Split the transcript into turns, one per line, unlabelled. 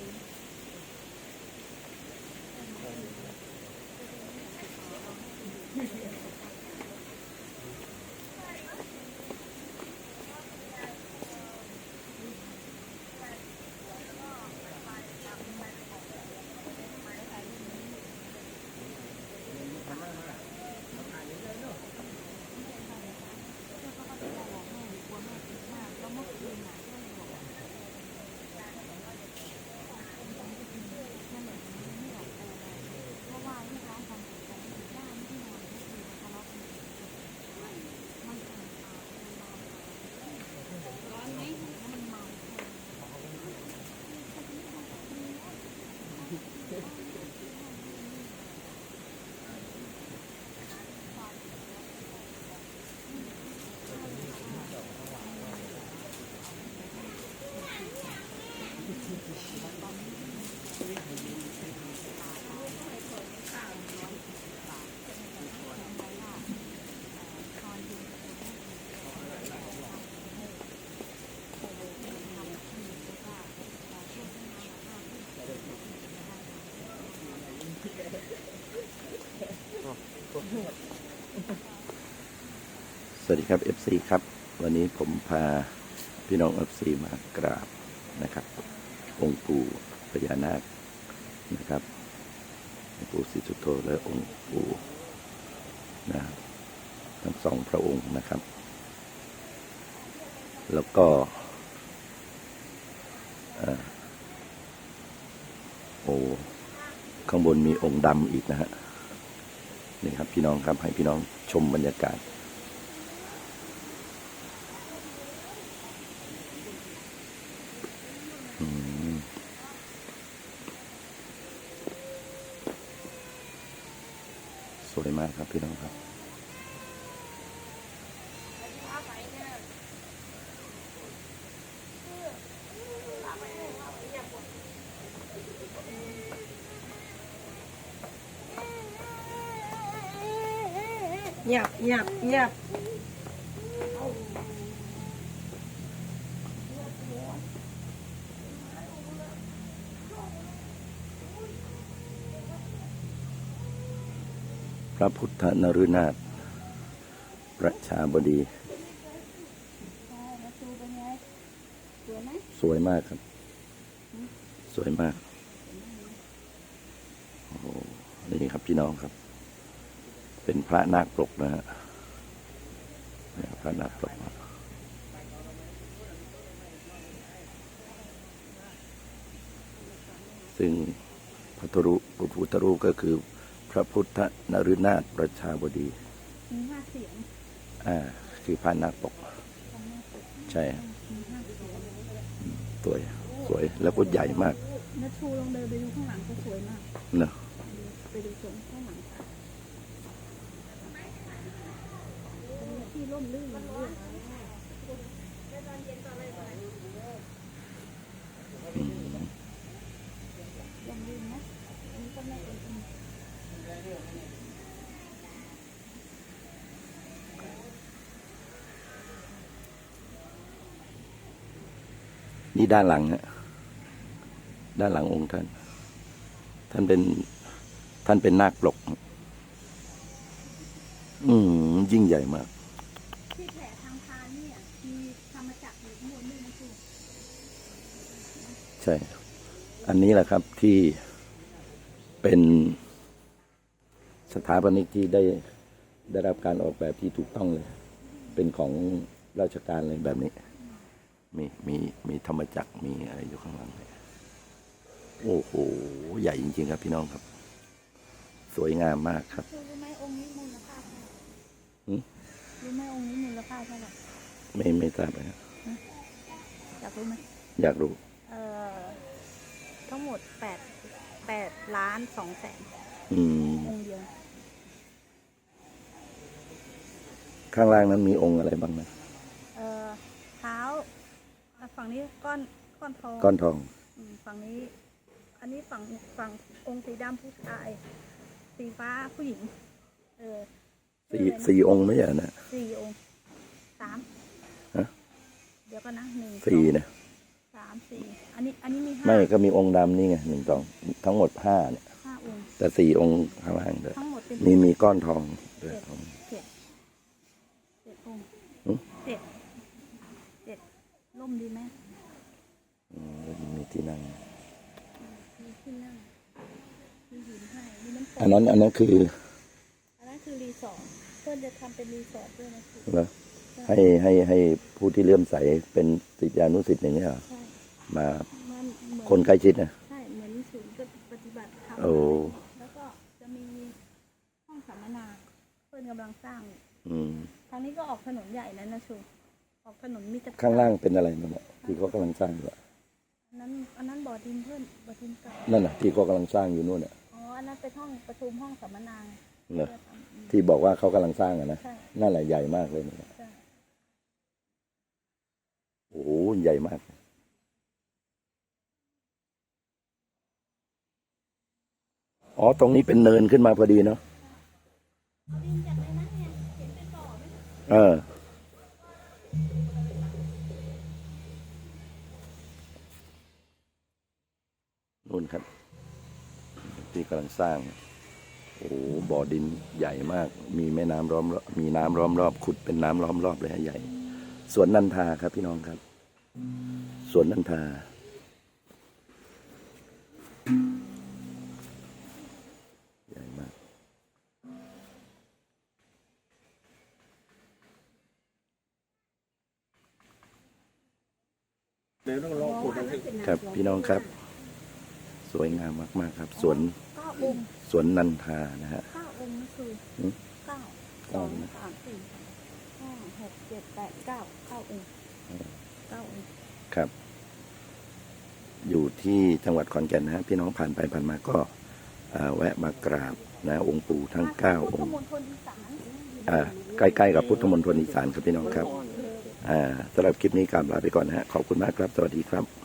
you. ส วัสดีครับ FC ครับ วันนี้ผมพาพี่น้อง FC มากราบนะครับ องค์ปู่พญานาคนะครับองค์ปู่ศรีสุโธและองค์ปู่นะทั้งสองพระองค์นะครับ แล้วก็โอ้ข้างบนมีองค์ดำอีกนะฮะนี่ครับพี่น้องครับให้พี่น้องชมบรรยากาศ สวยมากครับพี่น้องครับ
เงียบเงียบเงียบ
พระพุทธนรุนาถประชาบดี สวยมากครับ สวยมากโอ้นี่ครับพี่น้องครับ เป็นพระนาคปลกนะฮะพระนาคปลกซึ่งพระพุทรูปพระพุทธรูปก็คือ พระพุทธนรุนาถประชาบดี
มีห้าเสียง
อ่า คือพระนาคปก ใช่
มีห้าเสียง
สวย สวย แล้วก็ใหญ่มาก
นัชูลองเดินไปดูข้างหลังก็สวยมาก
เนอะ
ไปดูตรงข้างหลังที่ร่มรื่นเรื่อง
อืม
ร่มรื่นนะอันนี้ก็ไม่เป็นไร
นี่ด้านหลังฮะด้านหลังองค์ท่าน ท่านเป็น ท่านเป็นนาคปลก อืมยิ่งใหญ่มาก
ที่แผลทางพานเนี่ยมีธรรมจักรอยู่ข้างบนด้วยนะครู
ใช่ อันนี้แหละครับที่เป็นสถาปนิกที่ได้ได้รับการออกแบบที่ถูกต้องเลย เป็นของราชการเลยแบบนี้ มีมีมีธรรมจักรมีอะไรอยู่ข้างหลังเนี่ยโอ้โห ใหญ่จริง ๆ ครับพี่น้องครับ สวยงามมากครับ
คือรู้ไหมองค์นี้มูลค่าเท่าไหร่
หืม
รู้ไหมองค์นี้มูลค่าเท่าไหร่
ไม่ไม่ทราบเลยครับ
อยากรู้ไหม
อยากรู้
เอ่อทั้งหมดแปดแปดล้านสองแสน
อืม
องค์เดียว
ข้างล่างนั้นมีองค์อะไรบ้างนะ
เอ่อเท้าอะ ฝั่งนี้ก้อนก้อนทอง
ก้อนทอง
อืมฝั่งนี้ อันนี้ฝั่งฝั่งองค์สีดำผู้ชาย สีฟ้าผู้หญิง เออ
สี่
ชื่ออะไรนะ
สี่องค์ไม่ใช่เหรอนะ
สี่องค์สาม
ฮะ
เดี๋ยวก็นะหนึ่ง
สี่
สอง
นะ
สามสี่อันนี้อันนี้มีห้า
ไม่ก็มีองค์ดำนี่ไงหนึ่งสองทั้งหมดห้าเนี่ย
ห้าองค์
แต่สี่องค์ข้างล่างเด้อ
ทั้งหมดเป็น
มีมีก้อนทองด้วย
เจ็ดเจ็ดองค์
อืม
เจ็ดเจ็ด ล่มดีไหม
อืมมีที่นั่ง
มีที่นั่งมีหินให้มีน้ำตก
อันนั้นอันนั้นคือ
อันนั้นคือรีสอร์ทเพื่อนจะทำเป็นรีสอร์ทด้วยนะคือ
เหรอให้ให้ให้ผู้ที่เลื่อมใสเป็นศิษยานุศิษย์อย่างนี้ยเหรอ
ใช่
มา
มันเหมือน
คนใกล้ชิดนะ
ใช่เหมือนศูนย์ปฏิบัติธรรม
โอ้
แล้วก็จะมีห้องสัมมนา เพื่อนกำลังสร้างอยู่
อืม
ทางนี้ก็ออกถนนใหญ่นะนะชู ออกถนนมิตรภพ
ข้างล่างเป็นอะไรนั่นแหละที่เขากำลังสร้างอยู่อะ
อันนั้นอันนั้นบ่อดินเพื่อนบ่อดินเก่า
นั่นน่ะที่เขากำลังสร้างอยู่นู่นน่ะ
อ๋ออันนั้นเป็นห้องประชุมห้องสัมมนาไง
เหรอ
เพื่อทำอืม
ที่บอกว่าเขากำลังสร้างอะนะ
ใช่
นั่นแหละใหญ่มากเลยนะ
ใช่
โอ้โหใหญ่มาก อ๋อตรงนี้เป็นเนินขึ้นมาพอดีเนาะเออ นู่นครับ ที่กำลังสร้าง โอ้โหบ่อดินใหญ่มาก มีแม่น้ำล้อมรอบมีน้ำล้อมรอบขุดเป็นน้ำล้อมรอบเลยฮะใหญ่สวนนันทาครับ พี่น้องครับสวนนันทา ใหญ่มากครับพี่น้องครับ สวยงามมาก ๆ ครับ สวน
เก้าองค์
สวนนันทานะฮะ
เก้าองค์นั่นคือ
หืม
เก้าส
เก้า
อง
นะ
สามสี่ห้าหกเจ็ดแปดเก้าเก้าองค์เก้าองค์
ครับ อยู่ที่จังหวัดขอนแก่นนะฮะพี่น้องผ่านไปผ่านมาก็อ่าแวะมากราบนะองค์ปู่ทั้งเก้าอง
พุทธ
ค์
มณฑลอีสาน
อ่าใกล้ๆกับพุทธมณฑลอีสานครับพี่น้องครับ อ่าสำหรับคลิปนี้กราบลาไปก่อนนะฮะขอบคุณมากครับ สวัสดีครับ